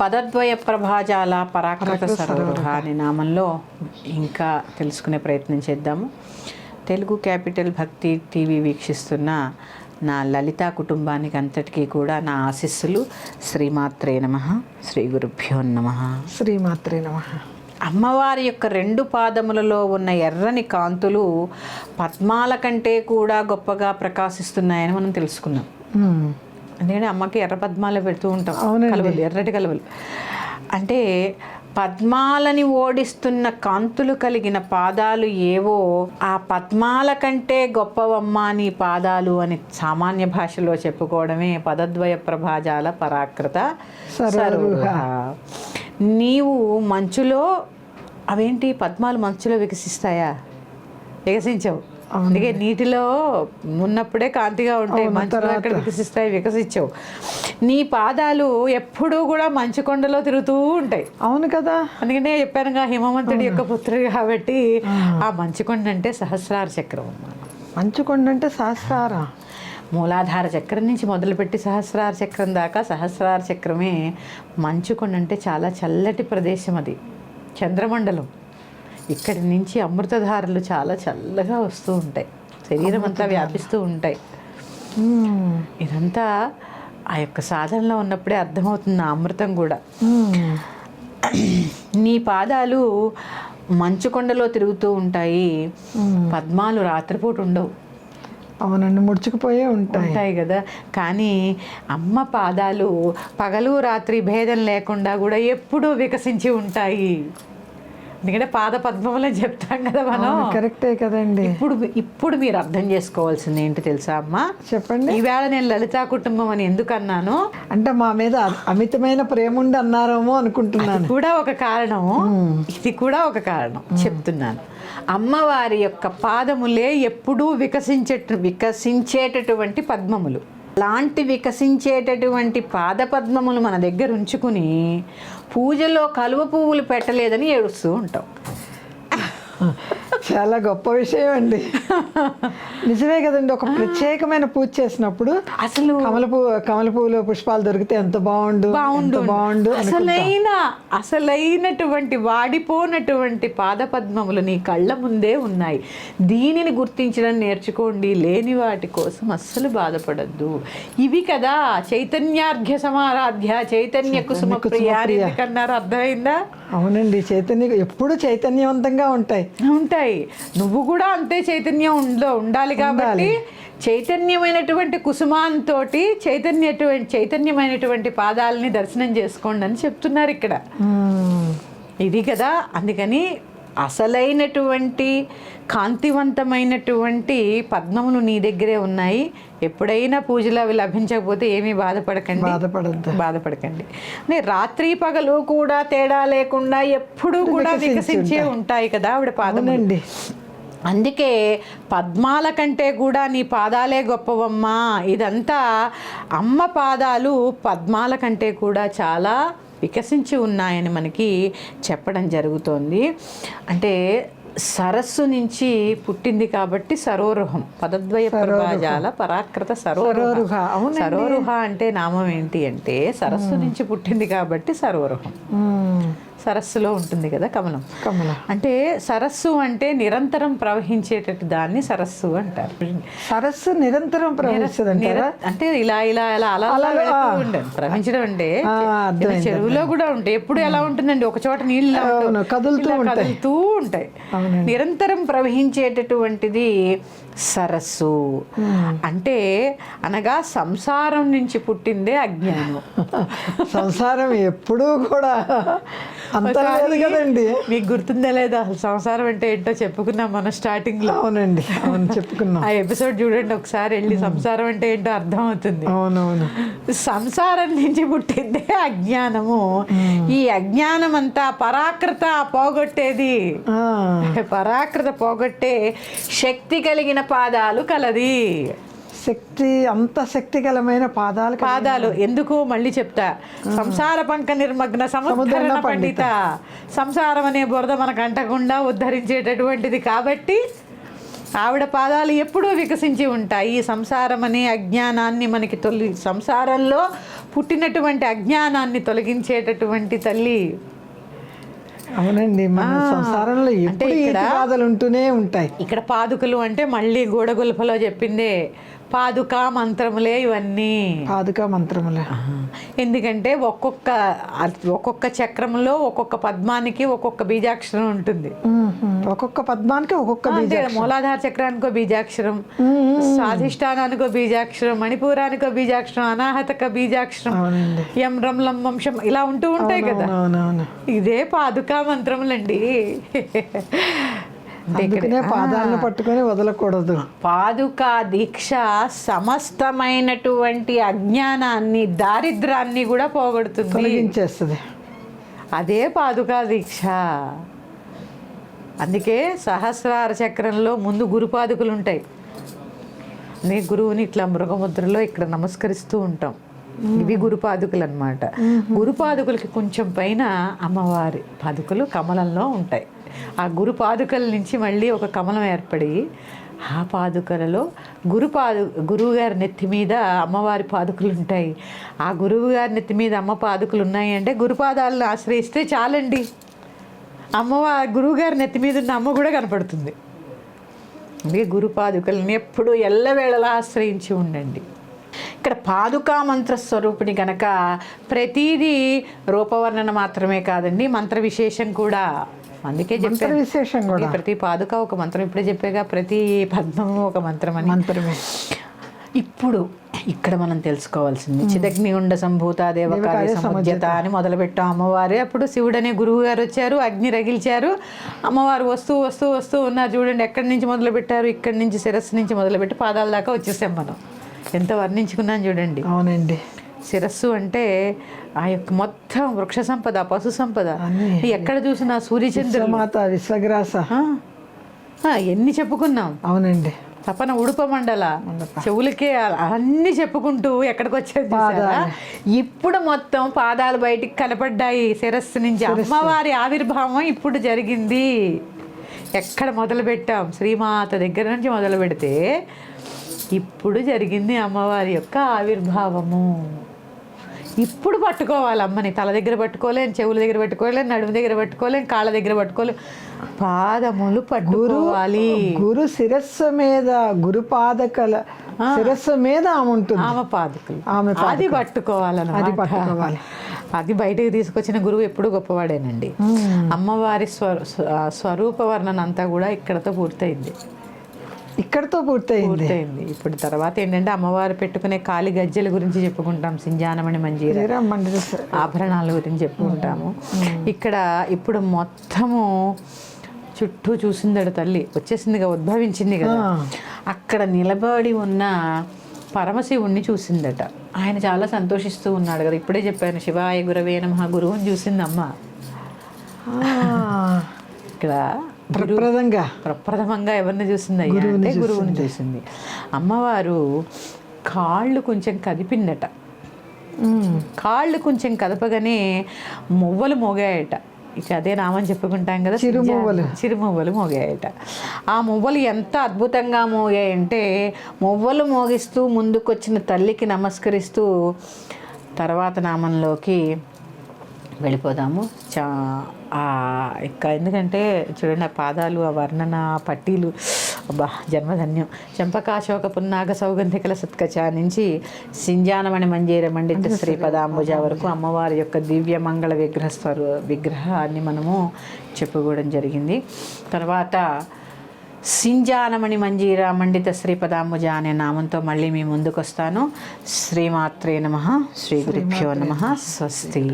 పదద్వయ ప్రభాజాల పరాకృత సరోహ అనే నామంలో ఇంకా తెలుసుకునే ప్రయత్నం చేద్దాము. తెలుగు క్యాపిటల్ భక్తి టీవీ వీక్షిస్తున్న నా లలిత కుటుంబానికి అంతటికీ కూడా నా ఆశీస్సులు. శ్రీమాత్రే నమ. శ్రీ గురుభ్యో నమ. శ్రీమాత్రే నమ. అమ్మవారి యొక్క రెండు పాదములలో ఉన్న ఎర్రని కాంతులు పద్మాల కంటే కూడా గొప్పగా ప్రకాశిస్తున్నాయని మనం తెలుసుకున్నాం. ఎందుకంటే అమ్మకి ఎర్ర పద్మాలు పెడుతూ ఉంటాం. కలువలు ఎర్రటి కలువలు అంటే పద్మాలని ఓడిస్తున్న కాంతులు కలిగిన పాదాలు ఏవో ఆ పద్మాల కంటే గొప్పవమ్మ నీ పాదాలు అని సామాన్య భాషలో చెప్పుకోవడమే పదద్వయ ప్రభాజాల పరాకృత సరోహ నీవు మంచులో అవేంటి? పద్మాలు మంచులో వికసిస్తాయా? వికసించవు. అందుకే నీటిలో ఉన్నప్పుడే కాంతిగా ఉంటాయి. మంచులో ఎక్కడ వికసిస్తాయి వికసించవు. నీ పాదాలు ఎప్పుడూ కూడా మంచు కొండలో తిరుగుతూ ఉంటాయి. అవును కదా. అందుకనే చెప్పానుగా హిమవంతుడి యొక్క పుత్రుడు కాబట్టి ఆ. మంచుకొండ అంటే సహస్రార చక్రం మంచుకొండ అంటే శాస్త్రార మూలాధార చక్రం నుంచి మొదలుపెట్టి సహస్రార చక్రం దాకా సహస్రార చక్రమే మంచుకొండ అంటే చాలా చల్లటి ప్రదేశం అది. చంద్రమండలం. ఇక్కడి నుంచి అమృతధారలు చాలా చల్లగా వస్తూ ఉంటాయి. శరీరం అంతా వ్యాపిస్తూ ఉంటాయి. ఇదంతా ఆ యొక్క సాధనలో ఉన్నప్పుడే అర్థమవుతుంది ఆ అమృతం కూడా. నీ పాదాలు మంచు కొండలో తిరుగుతూ ఉంటాయి. పద్మాలు రాత్రిపూట ఉండవు. అవునండి ముడుచుకుపోయే ఉంటాయి. ఉంటాయి కదా. కానీ అమ్మ పాదాలు పగలు రాత్రి భేదం లేకుండా కూడా ఎప్పుడూ వికసించి ఉంటాయి. ఎందుకంటే పాద పద్మములని చెప్తాం కదా మనం. కరెక్టే కదండి. ఇప్పుడు ఇప్పుడు మీరు అర్థం చేసుకోవాల్సింది ఏంటి తెలుసా అమ్మ? చెప్పండి. ఈవేళ నేను లలితా కుటుంబం అని ఎందుకు అన్నాను? అంటే మా మీద అమితమైన ప్రేమ ఉండి అన్నారేమో అనుకుంటున్నాను. కూడా ఒక కారణం. ఇది కూడా ఒక కారణం. చెప్తున్నాను. అమ్మవారి యొక్క పాదములే ఎప్పుడూ వికసించే వికసించేటటువంటి పద్మములు. లాంటి వికసించేటటువంటి పాద పద్మములు మన దగ్గర ఉంచుకుని పూజలో కలువ పువ్వులు పెట్టలేదని ఏడుస్తూ ఉంటాం. చాలా గొప్ప విషయం అండి. నిజమే కదండి. ఒక ప్రత్యేకమైన పూజ చేసినప్పుడు అసలు కమల పువ్వు కమల పువ్వులో పుష్పాలు దొరికితే ఎంత బాగుండు బాగుండు. బాగుండు. అసలైన అసలైనటువంటి వాడిపోనటువంటి పాదపద్మములు నీ కళ్ళ ముందే ఉన్నాయి. దీనిని గుర్తించడం నేర్చుకోండి. లేని వాటి కోసం అస్సలు బాధపడద్దు. ఇవి కదా చైతన్యార్ఘ్య సమారాధ్య చైతన్య కుసుమ ఎందుకన్నారు? అర్థమైందా? అవునండి. చైతన్య ఎప్పుడు చైతన్యవంతంగా ఉంటాయి. ఉంటాయి. నువ్వు కూడా అంతే చైతన్యం ఉందో ఉండాలి కాబట్టి చైతన్యమైనటువంటి కుసుమాంతో చైతన్య చైతన్యమైనటువంటి పాదాలని దర్శనం చేసుకోండి అని చెప్తున్నారు ఇక్కడ. ఇది కదా అందుకని అసలైనటువంటి కాంతివంతమైనటువంటి పద్మములు నీ దగ్గరే ఉన్నాయి. ఎప్పుడైనా పూజలు అవి లభించకపోతే ఏమీ బాధపడకండి. బాధపడద్దు. బాధపడకండి. అంటే రాత్రి పగలు కూడా తేడా లేకుండా ఎప్పుడూ కూడా వికసించే ఉంటాయి కదా ఆవిడ పాదములు. అవునండి. అందుకే పద్మాల కంటే కూడా నీ పాదాలే గొప్పవమ్మా. ఇదంతా అమ్మ పాదాలు పద్మాల కంటే కూడా చాలా వికసించి ఉన్నాయని మనకి చెప్పడం జరుగుతోంది. అంటే సరస్సు నుంచి పుట్టింది కాబట్టి సరోరుహం పదద్వయ ప్రభాజాల పరాకృత సరోరుహ. సరోరుహ, అంటే నామం ఏంటి అంటే సరస్సు నుంచి పుట్టింది కాబట్టి సరోరుహం. సరస్సులో ఉంటుంది కదా కమలం. కమల. అంటే సరస్సు అంటే నిరంతరం ప్రవహించేటట్టు దాన్ని సరస్సు అంటారు. సరస్సు నిరంతరం ప్రవహిస్తుందంటారా? నిర- అంటే ఇలా ఇలా ఇలా అలా అలా. ఉండదు ప్రవహించడం అంటే చెరువులో కూడా ఉంటాయి. ఎప్పుడు ఎలా ఉంటుందండి? ఒక చోట నీళ్ళు కదులుతూ. కదులుతూ ఉంటాయి. నిరంతరం ప్రవహించేటటువంటిది సరస్సు. అంటే అనగా సంసారం నుంచి పుట్టిందే అజ్ఞానం. సంసారం ఎప్పుడూ కూడా అంత లేదు కదండి. మీకు గుర్తుందా లేదా? అసలు సంసారం అంటే ఏంటో చెప్పుకున్నాం మనం స్టార్టింగ్లో. అవునండి. అవును చెప్పుకున్నాం. ఆ ఎపిసోడ్ చూడండి ఒకసారి వెళ్ళి సంసారం అంటే ఏంటో అర్థం అవుతుంది. అవునవును. సంసారం నుంచి పుట్టిందే అజ్ఞానము. ఈ అజ్ఞానం అంతా పరాకృత పోగొట్టేది పరాకృత పోగొట్టే శక్తి కలిగిన పాదాలు కలది. శక్తి అంత శక్తిగలమైన పాదాలు పాదాలు ఎందుకు మళ్ళీ చెప్తా. సంసార పంక నిర్మగ్న సముద్రణ పండిత. సంసారం అనే బురద మనకు అంటకుండా ఉద్ధరించేటటువంటిది కాబట్టి ఆవిడ పాదాలు ఎప్పుడూ వికసించి ఉంటాయి. ఈ సంసారం అనే అజ్ఞానాన్ని మనకి తొలి సంసారంలో పుట్టినటువంటి అజ్ఞానాన్ని తొలగించేటటువంటి తల్లి అవునండి మన సంసారంలో ఎప్పుడు బాధలు ఉంటూనే ఉంటాయి. ఇక్కడ పాదుకలు అంటే మళ్ళీ గోడగుల్పలో చెప్పిందే పాదుకా మంత్రములే ఇవన్నీ. పాదుకా మంత్రములు. ఎందుకంటే ఒక్కొక్క ఒక్కొక్క చక్రంలో ఒక్కొక్క పద్మానికి ఒక్కొక్క బీజాక్షరం ఉంటుంది. ఒక్కొక్క పద్మానికి ఒక్కొక్క మూలాధార చక్రానికో బీజాక్షరం స్వాధిష్టానానికో బీజాక్షరం మణిపూరానికో బీజాక్షరం అనాహతక బీజాక్షరం యం రం లం వంశం ఇలా ఉంటూ ఉంటాయి కదా. ఇదే పాదుకా మంత్రములండి. అందుకనే పాదాలను పట్టుకొని వదలకూడదు. పాదుకా దీక్ష సమస్తమైనటువంటి అజ్ఞానాన్ని దారిద్రాన్ని కూడా పోగొడుతుంది. తొలగించేస్తుంది. అదే పాదుకా దీక్ష. అందుకే సహస్రార చక్రంలో ముందు గురుపాదుకలు ఉంటాయి. నీ గురువుని ఇట్లా మృగముద్రలో ఇక్కడ నమస్కరిస్తూ ఉంటాం. ఇవి గురుపాదుకలు అనమాట గురుపాదుకలకి కొంచెం పైన అమ్మవారి పాదుకలు కమలంలో ఉంటాయి. ఆ గురు పాదుకల నుంచి మళ్ళీ ఒక కమలం ఏర్పడి ఆ పాదుకలలో గురు పాదు గురువుగారి నెత్తి మీద అమ్మవారి పాదుకలు ఉంటాయి. ఆ గురువుగారి నెత్తి మీద అమ్మ పాదుకలు ఉన్నాయి అంటే గురుపాదాలను ఆశ్రయిస్తే చాలండి. అమ్మవారి గురువుగారి నెత్తి మీద ఉన్న అమ్మ కూడా కనపడుతుంది. అందుకే గురు పాదుకలను ఎప్పుడు ఎల్లవేళలా ఆశ్రయించి ఉండండి. ఇక్కడ పాదుకా మంత్ర స్వరూపిణి గనక ప్రతీదీ రూపవర్ణన మాత్రమే కాదండి మంత్ర విశేషం కూడా. అందుకే చెప్పాను. విశేషం కూడా. ప్రతి పాదుక ఒక మంత్రం. ఇప్పుడే చెప్పాగా ప్రతి పద్మము ఒక మంత్రం అని మంత్రమే. ఇప్పుడు ఇక్కడ మనం తెలుసుకోవాల్సింది. చిదగ్నిగుండ సంభూత దేవకార్య దేవకార్య సముద్యత అని మొదలుపెట్టాం అమ్మవారే. అప్పుడు శివుడు అనే గురువు గారు వచ్చారు అగ్ని రగిల్చారు. అమ్మవారు వస్తూ వస్తూ వస్తూ ఉన్నారు చూడండి ఎక్కడి నుంచి మొదలు పెట్టారు ఇక్కడి నుంచి శిరస్సు నుంచి మొదలుపెట్టి పాదాల దాకా వచ్చేసాం మనం. ఎంత వర్ణించుకున్నాం చూడండి. అవునండి. శిరస్సు అంటే ఆ యొక్క మొత్తం వృక్ష సంపద పశు సంపద. ఎక్కడ చూసినా సూర్యచంద్రులు విశ్వమాత విశ్వగ్రాస. ఎన్ని చెప్పుకున్నాం? అవునండి. తపన ఉడుప మండల చెవులకే అన్ని చెప్పుకుంటూ ఎక్కడికి వచ్చేది ఇప్పుడు మొత్తం పాదాలు బయటికి కనపడ్డాయి శిరస్సు నుంచి. అమ్మవారి ఆవిర్భావం ఇప్పుడు జరిగింది. ఎక్కడ మొదలు పెట్టాం? శ్రీమాత దగ్గర నుంచి మొదలు పెడితే ఇప్పుడు జరిగింది అమ్మవారి యొక్క ఆవిర్భావము. ఇప్పుడు పట్టుకోవాలి అమ్మని తల దగ్గర పట్టుకోలేం చెవుల దగ్గర పట్టుకోలేం నడుము దగ్గర పట్టుకోలేం కాళ్ళ దగ్గర పట్టుకోలేం. పాదములు పట్టుకోవాలి. గురు శిరస్సు మీద గురు పాదకల శిరస్సు మీద ఆమె ఉంటుంది. ఆమె పాదుకలు. ఆమె అది పట్టుకోవాలన్నమాట. అది పట్టుకోవాలి. అది బయటకు తీసుకొచ్చిన గురువు ఎప్పుడు గొప్పవాడేనండి. అమ్మవారి స్వ స్వ- స్వరూప వర్ణన అంతా కూడా ఇక్కడతో పూర్తయింది. ఇక్కడతో పూర్తయింది. ఇప్పుడు తర్వాత ఏంటంటే అమ్మవారు పెట్టుకునే కాలి గజ్జల గురించి చెప్పుకుంటాం సింజానమణి మంజీర స- ఆభరణాల గురించి చెప్పుకుంటాము. ఇక్కడ ఇప్పుడు మొత్తము చుట్టూ చూసిందడు తల్లి వచ్చేసిందిగా ఉద్భవించింది కదా. అక్కడ నిలబడి ఉన్న పరమశివుణ్ణి చూసిందట. ఆయన చాలా సంతోషిస్తూ ఉన్నాడు కదా. ఇప్పుడే చెప్పాను శివాయ గురవే నమ గురువుని చూసిందమ్మ. ఇక్కడ ప్రప్రదంగా. ప్రప్రథమంగా ఎవరిని చూసింది అంటే గురువుని చూసింది. అమ్మవారు కాళ్ళు కొంచెం కదిపిందట కాళ్ళు కొంచెం కదపగానే మువ్వలు మోగాయట. ఇక అదే నామం చెప్పుకుంటాం కదా చిరుమువ్వలు. చిరుమువ్వలు మోగాయట. ఆ మువ్వలు ఎంత అద్భుతంగా మోగాయంటే మువ్వలు మోగిస్తూ ముందుకొచ్చిన తల్లికి నమస్కరిస్తూ తర్వాత నామంలోకి వెళ్ళిపోదాము. చా ఇంకా ఎందుకంటే చూడండి ఆ పాదాలు ఆ వర్ణన పట్టీలు అబ్బా జన్మధన్యం. చంపకాశోక పున్నాగ సౌగంధికల సత్కచ నుంచి సింజానమణి మంజీర మండిత శ్రీపదాంబుజ వరకు అమ్మవారి యొక్క దివ్య మంగళ విగ్రహ స్వరు విగ్రహాన్ని మనము చెప్పుకోవడం జరిగింది. తర్వాత సింజానమణి మంజీర మండిత శ్రీపదాంబుజ అనే నామంతో మళ్ళీ మీ ముందుకు వస్తాను శ్రీమాత్రే నమ. శ్రీ గురుభ్యో నమ. స్వస్తి.